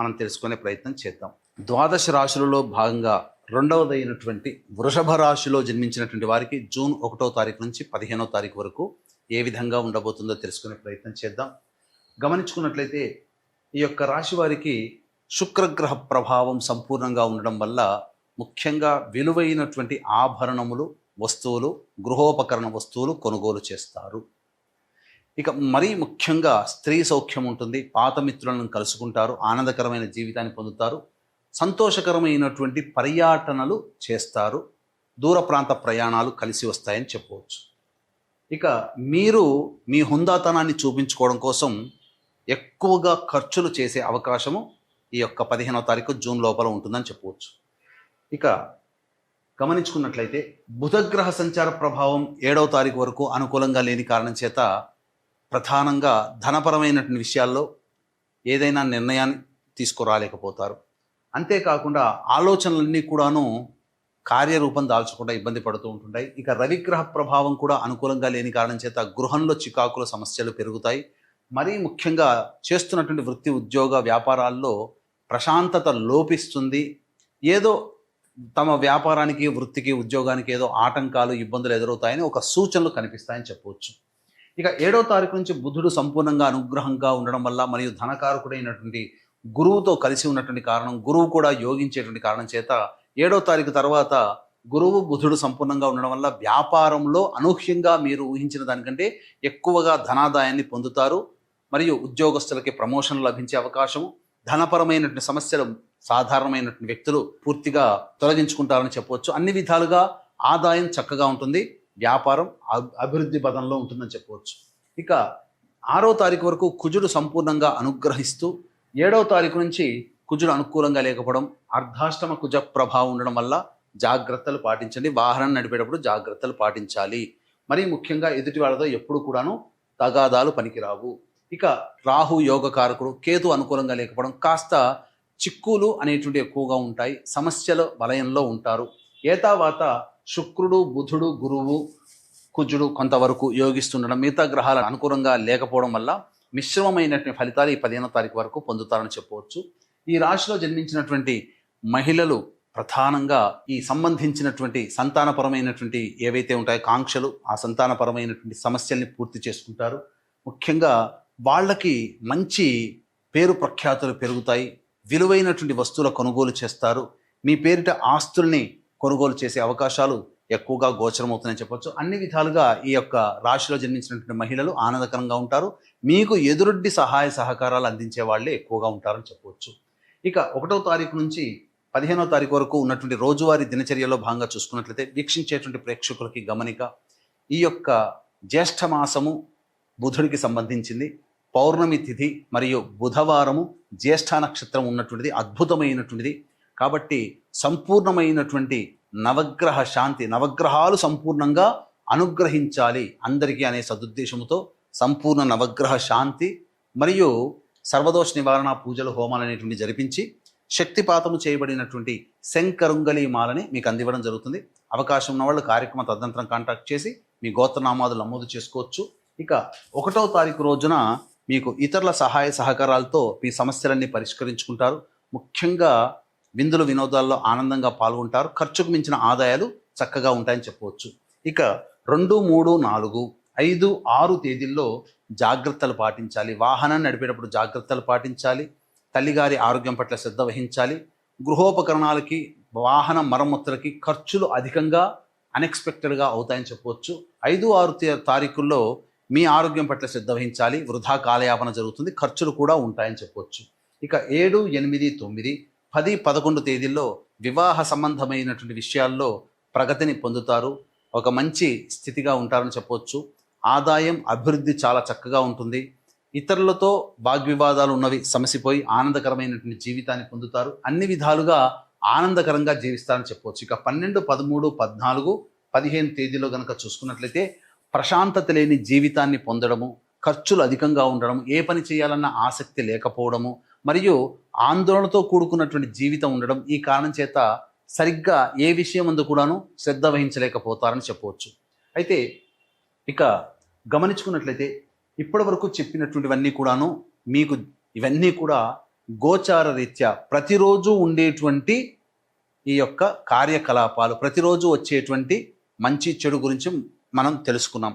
మనం తెలుసుకునే ప్రయత్నం చేద్దాం. ద్వాదశ రాశులలో భాగంగా రెండవదైనటువంటి వృషభ రాశిలో జన్మించినటువంటి వారికి జూన్ ఒకటో తారీఖు నుంచి పదిహేనో తారీఖు వరకు ఏ విధంగా ఉండబోతుందో తెలుసుకునే ప్రయత్నం చేద్దాం. గమనించుకున్నట్లయితే ఈ యొక్క రాశి వారికి శుక్రగ్రహ ప్రభావం సంపూర్ణంగా ఉండడం వల్ల ముఖ్యంగా విలువైనటువంటి ఆభరణములు వస్తువులు గృహోపకరణ వస్తువులు కొనుగోలు చేస్తారు. ఇక మరీ ముఖ్యంగా స్త్రీ సౌఖ్యం ఉంటుంది. పాత మిత్రులను కలుసుకుంటారు. ఆనందకరమైన జీవితాన్ని పొందుతారు. సంతోషకరమైనటువంటి పర్యటనలు చేస్తారు. దూర ప్రాంత ప్రయాణాలు కలిసి వస్తాయని చెప్పవచ్చు. ఇక మీరు మీ హుందాతనాన్ని చూపించుకోవడం కోసం ఎక్కువగా ఖర్చులు చేసే అవకాశము ఈ యొక్క పదిహేనవ తారీఖు జూన్ లోపల ఉంటుందని చెప్పవచ్చు. ఇక గమనించుకున్నట్లయితే బుధగ్రహ సంచార ప్రభావం ఏడవ తారీఖు వరకు అనుకూలంగా లేని కారణం చేత ప్రధానంగా ధనపరమైనటువంటి విషయాల్లో ఏదైనా నిర్ణయాన్ని తీసుకురాలేకపోతారు. అంతేకాకుండా ఆలోచనలన్నీ కూడాను కార్యరూపం దాల్చకుండా ఇబ్బంది పడుతూ ఉంటుంటాయి. ఇక రవిగ్రహ ప్రభావం కూడా అనుకూలంగా లేని కారణం చేత గృహంలో చికాకుల సమస్యలు పెరుగుతాయి. మరీ ముఖ్యంగా చేస్తున్నటువంటి వృత్తి ఉద్యోగ వ్యాపారాల్లో ప్రశాంతత లోపిస్తుంది. ఏదో తమ వ్యాపారానికి వృత్తికి ఉద్యోగానికి ఏదో ఆటంకాలు ఇబ్బందులు ఎదురవుతాయని ఒక సూచనలు కనిపిస్తాయని చెప్పవచ్చు. ఇక ఏడో తారీఖు నుంచి బుధుడు సంపూర్ణంగా అనుగ్రహంగా ఉండడం వల్ల మరియు ధనకారకుడైనటువంటి గురువుతో కలిసి ఉన్నటువంటి కారణం గురువు కూడా యోగించేటువంటి కారణం చేత ఏడో తారీఖు తర్వాత గురువు బుధుడు సంపూర్ణంగా ఉండడం వల్ల వ్యాపారంలో అనూహ్యంగా మీరు ఊహించిన దానికంటే ఎక్కువగా ధనాదాయాన్ని పొందుతారు. మరియు ఉద్యోగస్తులకి ప్రమోషన్ లభించే అవకాశము ధనపరమైనటువంటి సమస్యలు సాధారణమైనటువంటి వ్యక్తులు పూర్తిగా తొలగించుకుంటారని చెప్పవచ్చు. అన్ని విధాలుగా ఆదాయం చక్కగా ఉంటుంది. వ్యాపారం అభివృద్ధి పదంలో ఉంటుందని చెప్పవచ్చు. ఇక ఆరో తారీఖు వరకు కుజుడు సంపూర్ణంగా అనుగ్రహిస్తూ ఏడవ తారీఖు నుంచి కుజుడు అనుకూలంగా లేకపోవడం అర్ధాష్టమ కుజ ప్రభావం ఉండడం వల్ల జాగ్రత్తలు పాటించండి. వాహనం నడిపేటప్పుడు జాగ్రత్తలు పాటించాలి. మరీ ముఖ్యంగా ఎదుటి వాళ్ళతో ఎప్పుడు కూడాను తగాదాలు పనికిరావు. ఇక రాహు యోగ కారకుడు కేతు అనుకూలంగా లేకపోవడం కాస్త చిక్కులు అనేటువంటి ఎక్కువగా ఉంటాయి. సమస్యల వలయంలో ఉంటారు. ఏతావాత శుక్రుడు బుధుడు గురువు కుజుడు కొంతవరకు యోగిస్తుండడం మిగతా గ్రహాలు అనుకూలంగా లేకపోవడం వల్ల మిశ్రమమైనటువంటి ఫలితాలు ఈ పదిహేనో తారీఖు వరకు పొందుతారని చెప్పవచ్చు. ఈ రాశిలో జన్మించినటువంటి మహిళలు ప్రధానంగా ఈ సంబంధించినటువంటి సంతానపరమైనటువంటి ఏవైతే ఉంటాయో కాంక్షలు ఆ సంతానపరమైనటువంటి సమస్యల్ని పూర్తి చేసుకుంటారు. ముఖ్యంగా వాళ్ళకి మంచి పేరు ప్రఖ్యాతులు పెరుగుతాయి. విలువైనటువంటి వస్తువుల కొనుగోలు చేస్తారు. మీ పేరిట ఆస్తుల్ని కొనుగోలు చేసే అవకాశాలు ఎక్కువగా గోచరమవుతున్నాయని చెప్పొచ్చు. అన్ని విధాలుగా ఈ యొక్క రాశిలో జన్మించినటువంటి మహిళలు ఆనందకరంగా ఉంటారు. మీకు ఎదురొడ్డి సహాయ సహకారాలు అందించే వాళ్ళే ఎక్కువగా ఉంటారని చెప్పవచ్చు ఇక ఒకటో తారీఖు నుంచి పదిహేనో తారీఖు వరకు ఉన్నటువంటి రోజువారీ దినచర్యలో భాగంగా చూసుకున్నట్లయితే వీక్షించేటువంటి ప్రేక్షకులకి గమనిక ఈ యొక్క జ్యేష్ఠ మాసము బుధుడికి సంబంధించింది. పౌర్ణమి తిథి మరియు బుధవారము జ్యేష్ఠ నక్షత్రం ఉన్నటువంటిది అద్భుతమైనటువంటిది. కాబట్టి సంపూర్ణమైనటువంటి నవగ్రహ శాంతి నవగ్రహాలు సంపూర్ణంగా అనుగ్రహించాలి అందరికీ అనే సదుద్దేశంతో సంపూర్ణ నవగ్రహ శాంతి మరియు సర్వదోష నివారణ పూజలు హోమాలు అనేటువంటి జరిపించి శక్తిపాతము చేయబడినటువంటి శంకరుంగలి మాలని మీకు అందివ్వడం జరుగుతుంది. అవకాశం ఉన్న వాళ్ళు కార్యక్రమ తదనంతరం కాంటాక్ట్ చేసి మీ గోత్రనామాదులు నమోదు చేసుకోవచ్చు. ఇక ఒకటో తారీఖు రోజున మీకు ఇతరుల సహాయ సహకారాలతో మీ సమస్యలన్నీ పరిష్కరించుకుంటారు. ముఖ్యంగా విందులు వినోదాల్లో ఆనందంగా పాల్గొంటారు. ఖర్చుకు మించిన ఆదాయాలు చక్కగా ఉంటాయని చెప్పవచ్చు. ఇక రెండు మూడు నాలుగు ఐదు ఆరు తేదీల్లో జాగ్రత్తలు పాటించాలి. వాహనాన్ని నడిపేటప్పుడు జాగ్రత్తలు పాటించాలి. తల్లిగారి ఆరోగ్యం పట్ల శ్రద్ధ వహించాలి. గృహోపకరణాలకి వాహన మరమ్మతులకి ఖర్చులు అధికంగా అన్ఎక్స్పెక్టెడ్గా అవుతాయని చెప్పవచ్చు. ఐదు ఆరు తే- తారీఖుల్లో మీ ఆరోగ్యం పట్ల శ్రద్ధ వహించాలి. వృధా కాలయాపన జరుగుతుంది. ఖర్చులు కూడా ఉంటాయని చెప్పవచ్చు. ఇక ఏడు ఎనిమిది తొమ్మిది పది పదకొండు తేదీల్లో వివాహ సంబంధమైనటువంటి విషయాల్లో ప్రగతిని పొందుతారు. ఒక మంచి స్థితిగా ఉంటారని చెప్పవచ్చు ఆదాయం అభివృద్ధి చాలా చక్కగా ఉంటుంది. ఇతరులతో వాగ్వివాదాలు ఉన్నవి సమసిపోయి ఆనందకరమైనటువంటి జీవితాన్ని పొందుతారు. అన్ని విధాలుగా ఆనందకరంగా జీవిస్తారని చెప్పవచ్చు ఇక పన్నెండు పదమూడు పద్నాలుగు పదిహేను తేదీలో కనుక చూసుకున్నట్లయితే ప్రశాంతత లేని జీవితాన్ని పొందడము ఖర్చులు అధికంగా ఉండడం ఏ పని చేయాలన్న ఆసక్తి లేకపోవడము మరియు ఆందోళనతో కూడుకున్నటువంటి జీవితం ఉండడం ఈ కారణం చేత సరిగ్గా ఏ విషయం అందు కూడాను శ్రద్ధ వహించలేకపోతారని చెప్పవచ్చు. అయితే ఇక గమనించుకున్నట్లయితే ఇప్పటి వరకు చెప్పినటువంటివన్నీ కూడాను మీకు ఇవన్నీ కూడా గోచార రీత్యా ప్రతిరోజు ఉండేటువంటి ఈ యొక్క కార్యకలాపాలు ప్రతిరోజు వచ్చేటువంటి మంచి చెడు గురించి మనం తెలుసుకున్నాం.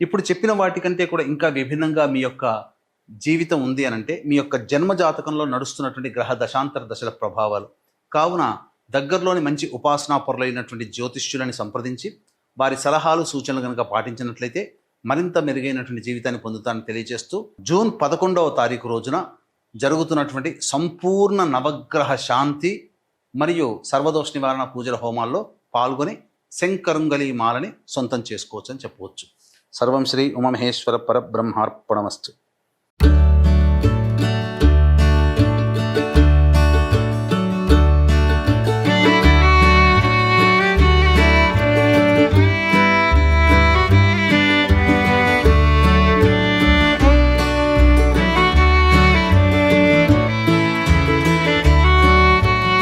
ఇప్పుడు చెప్పిన వాటికంటే కూడా ఇంకా విభిన్నంగా మీ యొక్క జీవితం ఉంది అని అంటే మీ యొక్క జన్మ జాతకంలో నడుస్తున్నటువంటి గ్రహ దశాంతర దశల ప్రభావాలు కావున దగ్గరలోని మంచి ఉపాసనా పొరలైనటువంటి జ్యోతిష్యులని సంప్రదించి వారి సలహాలు సూచనలు కనుక పాటించినట్లయితే మరింత మెరుగైనటువంటి జీవితాన్ని పొందుతానని తెలియజేస్తూ జూన్ పదకొండవ తారీఖు రోజున జరుగుతున్నటువంటి సంపూర్ణ నవగ్రహ శాంతి మరియు సర్వదోష నివారణ పూజల హోమాల్లో పాల్గొని శంకరుంగలి మాలని సొంతం చేసుకోవచ్చు అని చెప్పవచ్చు. సర్వం శ్రీ ఉమమహేశ్వర పరబ్రహ్మార్పణమస్తు.